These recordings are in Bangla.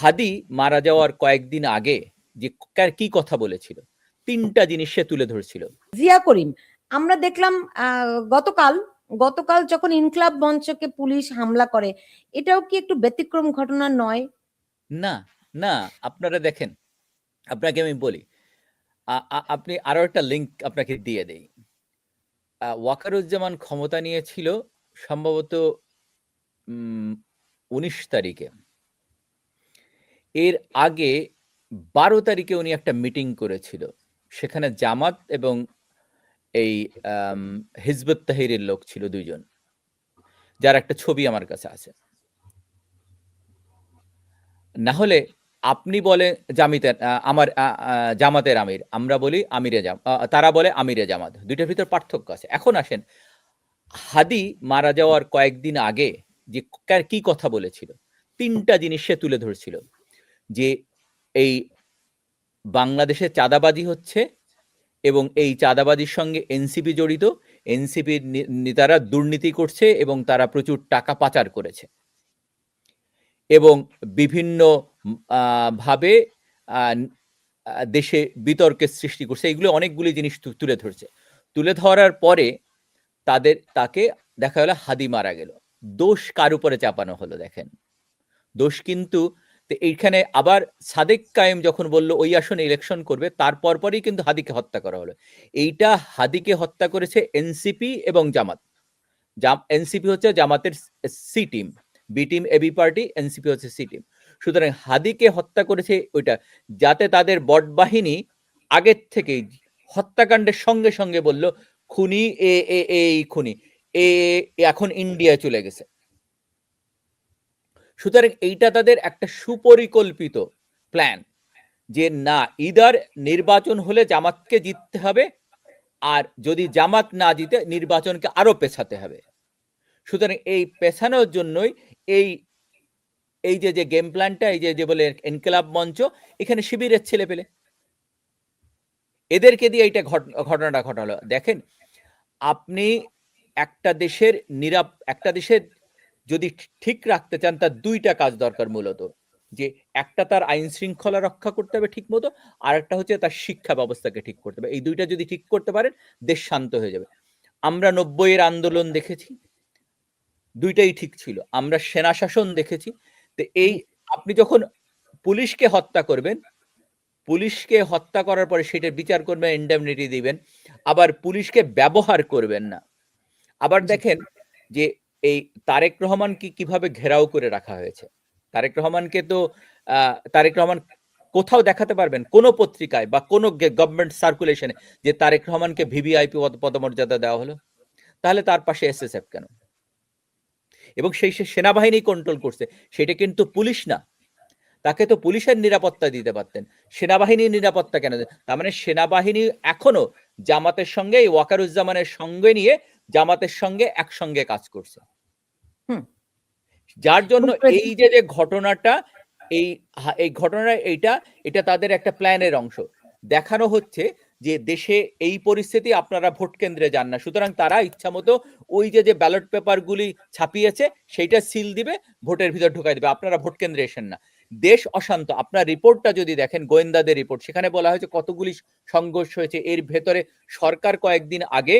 হাদি মারা যাওয়ার কয়েকদিন আগে যে কা- কথা বলেছিল তিনটা জিনিস সে তুলে ধরছিল। জিয়া করিম আমরা দেখলাম গতকাল গতকাল যখন ইনকলাব মঞ্চকে পুলিশ হামলা করে এটাও কি একটু ব্যতিক্রম ঘটনা নয়? না না আপনারা দেখেন আপনাকে আমি বলি আপনি আরও একটা লিংক আপনাকে দিয়ে দেই। ওয়াকারুজ্জামান ক্ষমতা নিয়েছিল সম্ভবত উনিশ তারিখে। এর আগে বারো তারিখে উনি একটা মিটিং করেছিল। সেখানে জামাত এবং এই হিজবত তাহিরের লোক ছিল দুইজন, যার একটা ছবি আমার কাছে আছে। না হলে আপনি বলে জামিতের আমার জামাতের আমির, আমরা বলি আমিরে জাম তারা বলে আমিরে জামাত, দুইটার ভিতর পার্থক্য আছে। এখন আসেন, হাদি মারা যাওয়ার কয়েকদিন আগে যে কি কথা বলেছিল, তিনটা জিনিস সে তুলে ধরছিল। যে এই বাংলাদেশে চাঁদাবাজি হচ্ছে এবং এই চাঁদাবাজির সঙ্গে এনসিপি জড়িত, এনসিপির নেতারা দুর্নীতি করছে এবং তারা প্রচুর টাকা পাচার করেছে। এবং বিভিন্ন ভাবে দেশে বিতর্কের সৃষ্টি করছে। এগুলো অনেকগুলি জিনিস তুলে ধরছে। তুলে ধরার পরে তাদের, তাকে দেখা গেল হাদি মারা গেল। দোষ কার উপরে চাপানো হলো দেখেন? দোষ কিন্তু তো এইখানে আবার সাদেক কায়েম যখন বলল ওই আসনে ইলেকশন করবে তারপর পরই কিন্তু হাদিকে হত্যা করা হলো। এইটা হাদিকে হত্যা করেছে এনসিপি এবং জামাত। এনসিপি হচ্ছে জামাতের C team. B team AB party, NCP হচ্ছে সি টিম। সুতরাং হাদিকে হত্যা করেছে ওইটা, যাতে তাদের বট বাহিনী আগের থেকেই হত্যাকাণ্ডের সঙ্গে সঙ্গে বলল, খুনি, এ এই খুনি, এ এখন ইন্ডিয়া চলে গেছে। সুতরাং এইটা তাদের একটা সুপরিকল্পিত প্ল্যান যে না ইদার নির্বাচন হলে জামাতকে জিততে হবে, আর যদি জামাত না জিতে, নির্বাচনকে আরও পেছাতে হবে। সুতরাং এই পেছানোর জন্যই এই এই যে যে গেম প্ল্যানটা এই যে যে বলে এনকেলাব মঞ্চ, এখানে শিবিরের ছেলে পেলে এদেরকে দিয়ে এইটা ঘট- ঘটনাটা ঘটালো। দেখেন, আপনি একটা দেশের নিরাপ, একটা দেশের যদি ঠিক রাখতে চান তার দুইটা কাজ দরকার মূলত। যে একটা তার আইন শৃঙ্খলা রক্ষা করতে হবে ঠিক মতো আর একটা হচ্ছে তার শিক্ষা ব্যবস্থাকে ঠিক করতে হবে। এই দুইটা যদি ঠিক করতে পারেন দেশ শান্ত হয়ে যাবে। আমরা নব্বই এর আন্দোলন দেখেছি দুইটাই ঠিক ছিল। আমরা সেনা শাসন দেখেছি। তো এই আপনি যখন পুলিশকে হত্যা করবেন পুলিশকে হত্যা করার পরে সেটার বিচার করবেন ইন্ডেমনিটি দিবেন। আবার পুলিশকে ব্যবহার করবেন না। আবার দেখেন যে এই তারেক রহমান কি কীভাবে ঘেরাও করে রাখা হয়েছে? তারেক রহমানকে তো তারেক রহমান কোথাও দেখাতে পারবেন, কোন পত্রিকায় বা কোন গভর্নমেন্ট সার্কুলেশনে যে তারেক রহমানকে ভিভিআইপি পদমর্যাদা দেওয়া হলো। তাহলে তার পাশে এসএসএফ কেন? এবং সেই সে সেনাবাহিনী কন্ট্রোল করছে, সেটা কিন্তু পুলিশ না। তাকে তো পুলিশের নিরাপত্তা দিতে পারতেন। সেনাবাহিনীর নিরাপত্তা কেন? তার মানে সেনাবাহিনী এখনও জামাতের সঙ্গে, এই ওয়াকারুজ্জামানের সঙ্গে নিয়ে জামাতের সঙ্গে একসঙ্গে কাজ করছে। হুম। যার জন্য এই যে যে ঘটনাটা এই এই ঘটনা এইটা এটা তাদের একটা প্ল্যানের অংশ। দেখানো হচ্ছে যে দেশে এই পরিস্থিতি আপনারা ভোট কেন্দ্রে যান না। সুতরাং তারা ইচ্ছা মতো ওই যে যে ব্যালট পেপারগুলি ছাপিয়েছে সেইটা সিল দিবে ভোটের ভিতর ঢুকাই দিবে। আপনারা ভোট কেন্দ্রে এসেন না। দেশ অশান্ত। আপনার রিপোর্টটা যদি দেখেন গোয়েন্দাদের রিপোর্ট সেখানে বলা হয়েছে কতগুলি সংঘর্ষ হয়েছে। এর ভেতরে সরকার কয়েকদিন আগে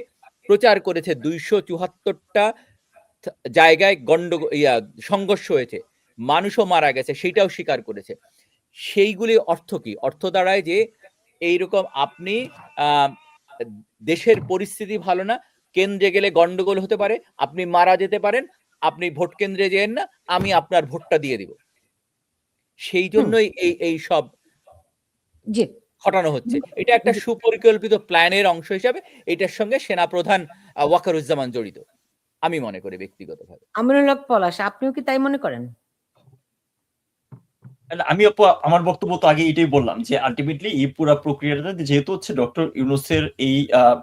প্রচার করেছে দুইশো চুয়াত্তরটা জায়গায় গন্ড ইয়া সংঘর্ষ হয়েছে মানুষও মারা গেছে সেইটাও স্বীকার করেছে। সেইগুলি অর্থ কি? অর্থ দাঁড়ায় যে এইরকম আপনি আহ, দেশের পরিস্থিতি ভালো না কেন্দ্রে গেলে গন্ডগোল হতে পারে আপনি মারা যেতে পারেন আপনি ভোট কেন্দ্রে যেন না আমি আপনার ভোটটা দিয়ে দিব। সেই জন্যই এই এই সব জি। ঘটানো হচ্ছে। এটা একটা সুপরিকল্পিত প্ল্যানের অংশ হিসাবে এটার সঙ্গে সেনাপ্রধান আহ, ওয়াকারুজ্জামান জড়িত। আমি মনে করি ব্যক্তিগতভাবে। আমিনুল হক পলাশ আপনিও কি তাই মনে করেন? আমি আপু আমার বক্তব্য তো আগে এটাই বললাম যে আলটিমেটলি এই পুরো প্রক্রিয়াটা যেহেতু হচ্ছে ডক্টর ইউনুসের এই আহ,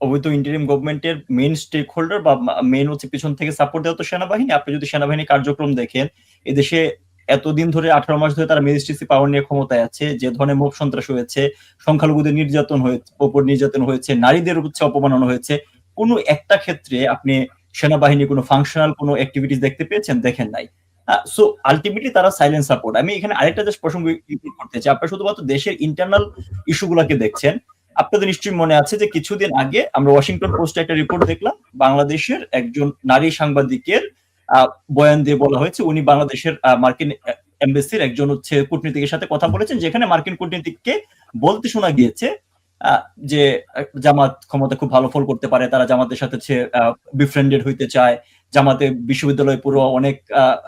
অবৈধ ইন্টারিম গভর্নমেন্টের মেইন স্টেক হোল্ডার বা মেইন হচ্ছে পিছন থেকে সাপোর্ট দেওয়া তো সেনাবাহিনী। আপনি যদি সেনাবাহিনী কার্যক্রম দেখেন এদেশে এতদিন ধরে আঠারো মাস ধরে তারা ম্যাজিস্ট্রেসি পাওয়ার নিয়ে ক্ষমতায় আছে, যে ধরনের মোব সন্ত্রাস হয়েছে, সংখ্যালঘুদের নির্যাতন হয়েছে ওপর নির্যাতন হয়েছে, নারীদের হচ্ছে অপমাননা হয়েছে, কোনো একটা ক্ষেত্রে আপনি সেনাবাহিনী, কোনো ফাংশনাল কোনো অ্যাক্টিভিটিস দেখতে পেয়েছেন? দেখেন নাই। সো আলটিমেটলি তারা সাইলেন্ট সাপোর্ট আমি এখানে আরেকটা জাস্ট প্রসঙ্গ করতে চাই। আপনারা শুধুমাত্র দেশের ইন্টারনাল ইস্যুগুলোকে দেখছেন। আপনাদের নিশ্চয়ই মনে আছে যে কিছুদিন আগে আমরা ওয়াশিংটন পোস্টে একটা রিপোর্ট দেখলাম, বাংলাদেশের একজন নারী সাংবাদিকের বয়ান দিয়ে বলা হয়েছে, উনি বাংলাদেশের মার্কিন এমবেসির একজন হচ্ছে কূটনীতিকের সাথে কথা বলেছেন, যেখানে মার্কিন কূটনীতিককে বলতে শোনা গিয়েছে যে জামাত ক্ষমতা খুব ভালো ফল করতে পারে, তারা জামাতের সাথে বিফ্রেন্ডেড হইতে চায়, জামাতে বিশ্ববিদ্যালয় পুরো অনেক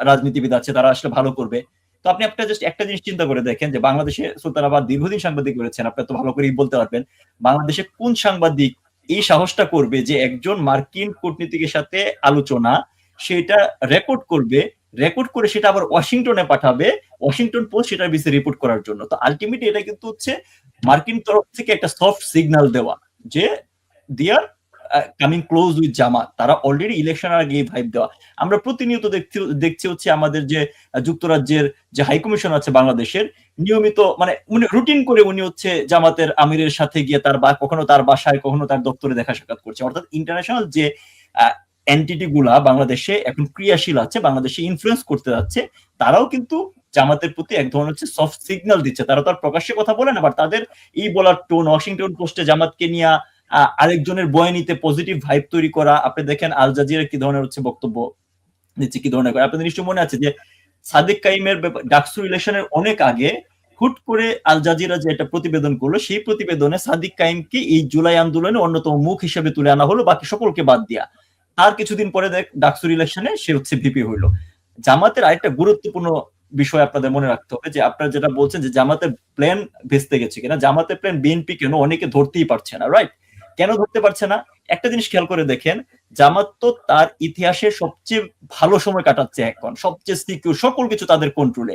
রাজনীতিবিদ আছে, তারা আসলে ভালো করবে। তো আপনি একটা জাস্ট একটা জিনিস চিন্তা করে দেখেন যে, বাংলাদেশে সুলতানাবাদ দীর্ঘদিন সাংবাদিক করেছেন আপনি তো ভালো করেই বলতে পারবেন, বাংলাদেশে কোন সাংবাদিক এই সাহসটা করবে যে, একজন মার্কিন কূটনীতিকের সাথে আলোচনা সেটা রেকর্ড করবে রেকর্ড করে সেটা আবার ওয়াশিংটনে পাঠাবে ওয়াশিংটন পোস্ট সেটার বিষয়ে রিপোর্ট করার জন্য। তো আলটিমেটলি এটা কিন্তু হচ্ছে মার্কিন তরফ থেকে একটা সফট সিগন্যাল দেওয়া যে দিয়ার কামিং ক্লোজ উইথ জামাত। তারা অলরেডি ইলেকশন আগে ভাইব দেওয়া। আমরা প্রতিনিয়ত দেখছি দেখছি হচ্ছে আমাদের যে যুক্তরাজ্যের যে হাই কমিশন আছে বাংলাদেশের, নিয়মিত মানে উনি রুটিন করে উনি হচ্ছে জামাতের আমিরের সাথে গিয়ে তার বা, কখনো তার বাসায়, কখনো তার দপ্তরে দেখা সাক্ষাৎ করছে। অর্থাৎ ইন্টারন্যাশনাল যে এন্টিটি গুলা বাংলাদেশে এখন ক্রিয়াশীল আছে, বাংলাদেশে ইনফ্লুয়েন্স করতে যাচ্ছে, তারাও কিন্তু জামাতের প্রতি এক ধরনের হচ্ছে সফট সিগন্যাল দিচ্ছে। তারা তো আর প্রকাশ্যে কথা বলে না বাট তাদের এই বলার টোন ওয়াশিংটন পোস্টে জামাতকে নিয়ে আরেকজনের বয়ানিতে পজিটিভ ভাইব তৈরি করা। আপনি দেখেন আল জাজিরা কি ধরনের হচ্ছে বক্তব্য দিচ্ছে, কি ধরনের করে। আপনাদের নিশ্চয় মনে আছে যে সাদিক কাইমের ডাকসু ইলেকশনের অনেক আগে হুট করে আল জাজিরা যে একটা প্রতিবেদন করল, সেই প্রতিবেদনে সাদিক কাইমকে এই জুলাই আন্দোলনে অন্যতম মুখ হিসেবে তুলে আনা হলো, বাকি সকলকে বাদ দিয়া। তার কিছুদিন পরে দেখ, ডাকসুর ইলেকশনে সে হচ্ছে ভিপি হইল। জামাতের আরেকটা গুরুত্বপূর্ণ বিষয় আপনাদের মনে রাখতে হবে যে, আপনারা যেটা বলছেন যে, জামাতের প্ল্যান ভেস্তে গেছে কিনা। জামাতের প্ল্যান বিএনপি কেন অনেকে ধরতেই পারছে না রাইট কেন ধরতে পারছে না? একটা জিনিস খেয়াল করে দেখেন, জামাত তো তার ইতিহাসে সবচেয়ে ভালো সময় কাটাচ্ছে এখন, সবচেয়ে সিকিউর সকল কিছু তাদের কন্ট্রোলে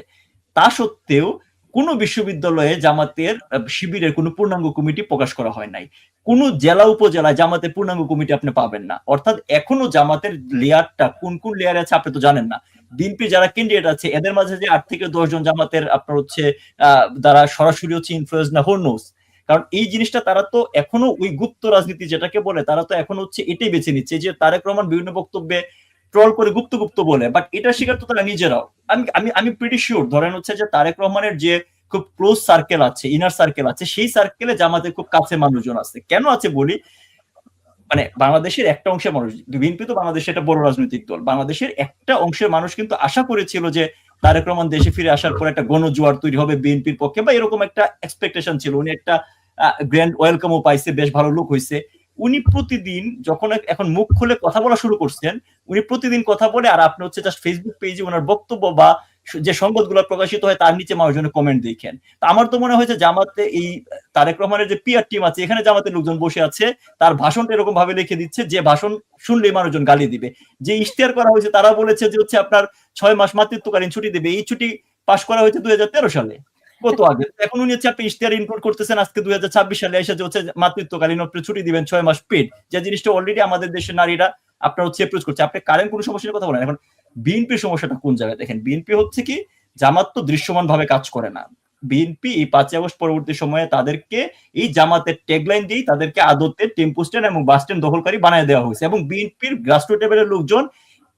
তা সত্ত্বেও কোনো বিশ্ববিদ্যালয়ে জামাতের শিবিরের কোনো পূর্ণাঙ্গ কমিটি প্রকাশ করা হয় নাই। কোন জেলা উপজেলায় জামাতের পূর্ণাঙ্গ কমিটি আপনি পাবেন না। অর্থাৎ এখনও জামাতের লেয়ারটা কোন কোন লেয়ারে আছে আপনি তো জানেন না। বিএনপি যারা ক্যান্ডিডেট আছে, এদের মাঝে যে আট থেকে দশ জন জামাতের আপনার হচ্ছে দ্বারা সরাসরি হচ্ছে ইনফ্লুয়েন্স না হোর নোস কারণ এই জিনিসটা তারা তো এখনও ওই গুপ্ত রাজনীতি যেটাকে বলে, তারা তো এখন হচ্ছে এটাই বেছে নিচ্ছে যে তারেক রহমান বিভিন্ন বক্তব্যে ট্রল করে গুপ্ত গুপ্ত বলে বাট এটা স্বীকার তো তারা নিজেরাও। আমি আমি প্রিটি শিওর ধরেন হচ্ছে যে তারেক রহমানের যে খুব ক্লোজ সার্কেল আছে ইনার সার্কেল আছে, সেই সার্কেলে জামাতের খুব কাছে মানুষজন আছে। কেন আছে বলি? মানে বাংলাদেশের একটা অংশের মানুষ, বিএনপি তো বাংলাদেশের একটা বড় রাজনৈতিক দল। বাংলাদেশের একটা অংশের মানুষ কিন্তু আশা করেছিল যে তারেক রহমান দেশে ফিরে আসার পর একটা গণজোয়ার তৈরি হবে বিএনপির পক্ষে, বা এরকম একটা এক্সপেকটেশন ছিল। উনি একটা গ্র্যান্ড ওয়েলকামও পাইছে, বেশ ভালো লোক হয়েছে উনি প্রতিদিন যখন এখন মুখ খুলে কথা বলা শুরু করছেন, উনি প্রতিদিন কথা বলে আর আপনি হচ্ছে জাস্ট ফেসবুক পেজে ওনার বক্তব্য বা যে সংবাদগুলো প্রকাশিত হয় তার নিচে মানুষজনের কমেন্ট দেখেন। তো আমার তো মনে হয়েছে জামাতে এই তারেক রহমানের যে পিআর টিম আছে, এখানে জামাতের লোকজন বসে আছে, তার ভাষণটা এরকম ভাবে লিখে দিচ্ছে, যে ভাষণ শুনলেই মানুষজন গালি দিবে। যে ইশতেহার করা হয়েছে, তারা বলেছে যে হচ্ছে আপনার ছয় মাস মাতৃত্বকালীন ছুটি দেবে, এই ছুটি পাশ করা হয়েছে দুই হাজার তেরো সালে। কত আগে? এখন উনি হচ্ছে আপনি ইশতেহার ইনক্লুড করতেছেন, আজকে দুই হাজার ছাব্বিশ সালে এসে হচ্ছে মাতৃত্বকালীন আপনি ছুটি দিবেন, ছয় মাস পেড যে জিনিসটা অলরেডি আমাদের দেশের নারীরা আপনার হচ্ছে অ্যাপ্রোচ করছে। আপনি কারেন্ট কোনো সমস্যার কথা বলেন এখন বিএনপির সমস্যাটা কোন জায়গায়? দেখেন বিএনপি হচ্ছে কি, জামাত তো দৃশ্যমান ভাবে কাজ করে না। বিএনপি এই পাঁচই আগস্ট পরবর্তী সময়ে তাদেরকে এই জামাতের ট্যাগলাইন দিয়েই তাদেরকে আদতে টেম্পো স্ট্যান্ড এবং বাস স্ট্যান্ড দখলকারী বানিয়ে দেওয়া হয়েছে। এবং বিএনপির গ্রাসরুট লেভেলের লোকজন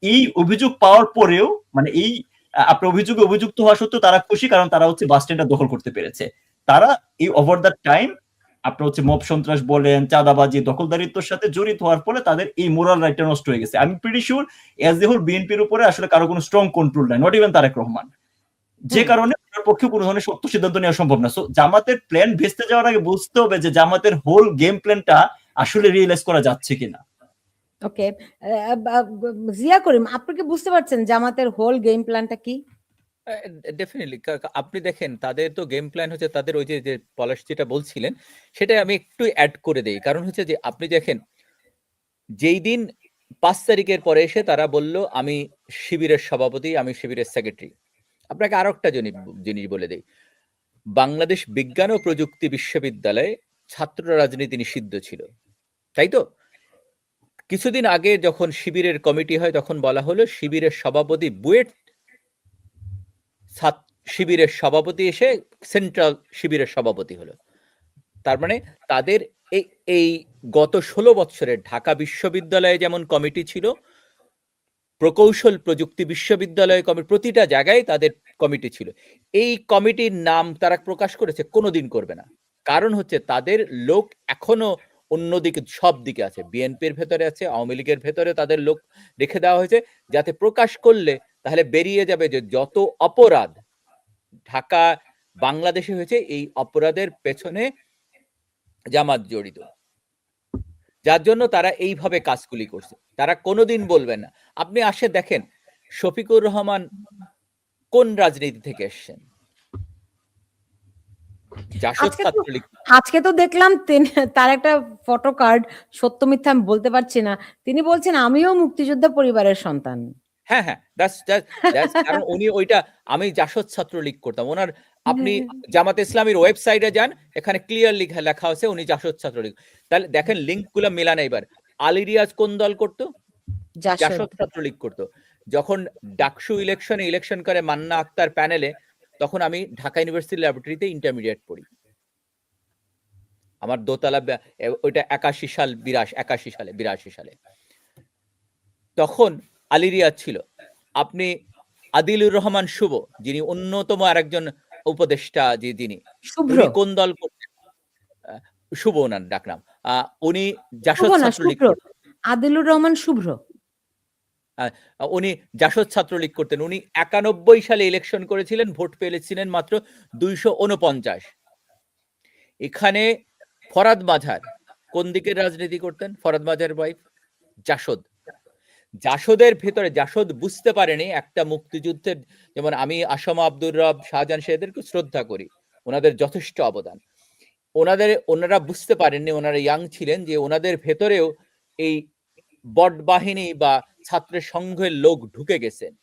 এই অভিযোগ পাওয়ার পরেও মানে এই আহ, আপনার অভিযোগে অভিযুক্ত হওয়া সত্ত্বেও তারা খুশি কারণ তারা হচ্ছে বাস স্ট্যান্ডটা দখল করতে পেরেছে। তারা এই ওভার দ্য টাইম আপনার হচ্ছে মব সন্ত্রাস বলেন চাঁদাবাজি দখলদারিত্বর সাথে জড়িত হওয়ার ফলে তাদের এই মোরাল রাইটটা নষ্ট হয়ে গেছে। আমি pretty sure as a whole বিএনপির উপরে আসলে কারও কোনো স্ট্রং কন্ট্রোল নাই নট ইভেন তারেক রহমান। যে কারণে ওনার পক্ষে কোনো ধরনের সত্য সিদ্ধান্ত নেওয়া সম্ভব না। সো জামাতের প্ল্যান ভেস্তে যাওয়ার আগে বুঝতে হবে যে জামাতের হোল গেম প্ল্যানটা আসলে রিয়েলাইজ করা যাচ্ছে কিনা। ওকে জিয়া করিম, আপনি কি বুঝতে পারছেন জামাতের হোল গেম প্ল্যানটা কি? ডেফিনেটলি আপনি দেখেন, তাদের তো গেম প্ল্যান হচ্ছে তাদের ওই যে পলাশ যেটা বলছিলেন সেটা আমি একটু অ্যাড করে দেই। কারণ হচ্ছে যে, আপনি দেখেন, যেই দিন পাঁচ তারিখের পরে এসে তারা বলল, আমি শিবিরের সভাপতি, আমি শিবিরের সেক্রেটারি আপনাকে আরও একটা জিনিস বলে দেই। বাংলাদেশ বিজ্ঞান ও প্রযুক্তি বিশ্ববিদ্যালয়ে ছাত্র রাজনীতি নিষিদ্ধ ছিল। তাই তো? কিছুদিন আগে যখন শিবিরের কমিটি হয়, তখন বলা হলো শিবিরের সভাপতি বুয়েট শিবিরের সভাপতি এসে সেন্ট্রাল শিবিরের সভাপতি হলো। তার মানে তাদের এই গত ষোলো বছরের ঢাকা বিশ্ববিদ্যালয়ে যেমন কমিটি ছিল, প্রকৌশল প্রযুক্তি বিশ্ববিদ্যালয় কমিটি প্রতিটা জায়গায় তাদের কমিটি ছিল। এই কমিটির নাম তারা প্রকাশ করেছে, কোনোদিন করবে না। কারণ হচ্ছে তাদের লোক এখনও অন্যদিকে সব দিকে আছে। বিএনপির ভেতরে আছে, আওয়ামী লীগের ভেতরে তাদের লোক রেখে দেওয়া হয়েছে যাতে প্রকাশ করলে তাহলে বেরিয়ে যাবে যে যত অপরাধ ঢাকা, বাংলাদেশে হয়েছে, এই অপরাধের পেছনে জামাত জড়িত। যার জন্য তারা এইভাবে কাজগুলি করছে। তারা কোনোদিন বলবেন না। আপনি আসে দেখেন, শফিকুর রহমান কোন রাজনীতি থেকে এসছেন? জাসদ আজকে তো- ছাত্রলীগ আজকে তো দেখলাম তার একটা ফটো কার্ড সত্য মিথ্যা আমি বলতে পারছি না। তিনি বলছেন আমিও মুক্তিযোদ্ধা পরিবারের সন্তান। হ্যাঁ হ্যাঁ that's কারণ উনি ওইটা আমি জাসদ ছাত্রলীগ করতাম। ওনার আপনি জামাত ইসলামীর ওয়েবসাইটে যান এখানে ক্লিয়ার লেখা লেখা আছে উনি জাসদ ছাত্রলীগ তাহলে দেখেন লিঙ্কগুলো মেলান এবার। আলী রিয়াজ কোন দল করতো? জাসদ। জাসদ ছাত্রলীগ করতো। যখন ডাকসু ইলেকশনে ইলেকশন করে মান্না আক্তার প্যানেলে তখন আমি ঢাকা ইউনিভার্সিটি ল্যাবরেটরিতে ইন্টারমিডিয়েট পড়ি। আমার দোতলা ওইটা একাশি সাল বিরাশ একাশি সালে বিরাশি সালে। তখন আলী রিয়াজ ছিল। আপনি আদিলুর রহমান শুভ যিনি অন্যতম আরেকজন উপদেষ্টা যে যিনি কোন দল শুভ ওনার ডাকনাম। আহ, উনি জাসদ ছাত্রলীগ আদিলুর রহমান শুভ্র। উনি জাসদ ছাত্রলীগ করতেন। উনি একানব্বই সালে ইলেকশন করেছিলেন, ভোট পেয়েছিলেন মাত্র দুইশো উনপঞ্চাশ এখানে ফরাদ মাঝার, কোন দিকের রাজনীতি করতেন? ফরাদ মাঝার ওয়াইফ জাসদ। জাসদের ভেতরে, জাসদ বুঝতে পারেনি একটা মুক্তিযুদ্ধের, যেমন আমি, আসামা আব্দুর রব, শাহজাহান সেদেরকে শ্রদ্ধা করি, ওনাদের যথেষ্ট অবদান। ওনাদের, ওনারা বুঝতে পারেননি, ওনারা ইয়াং ছিলেন যে ওনাদের ভেতরেও এই বট বাহিনী বা ছাত্র সংঘের লোক ঢুকে গেছেন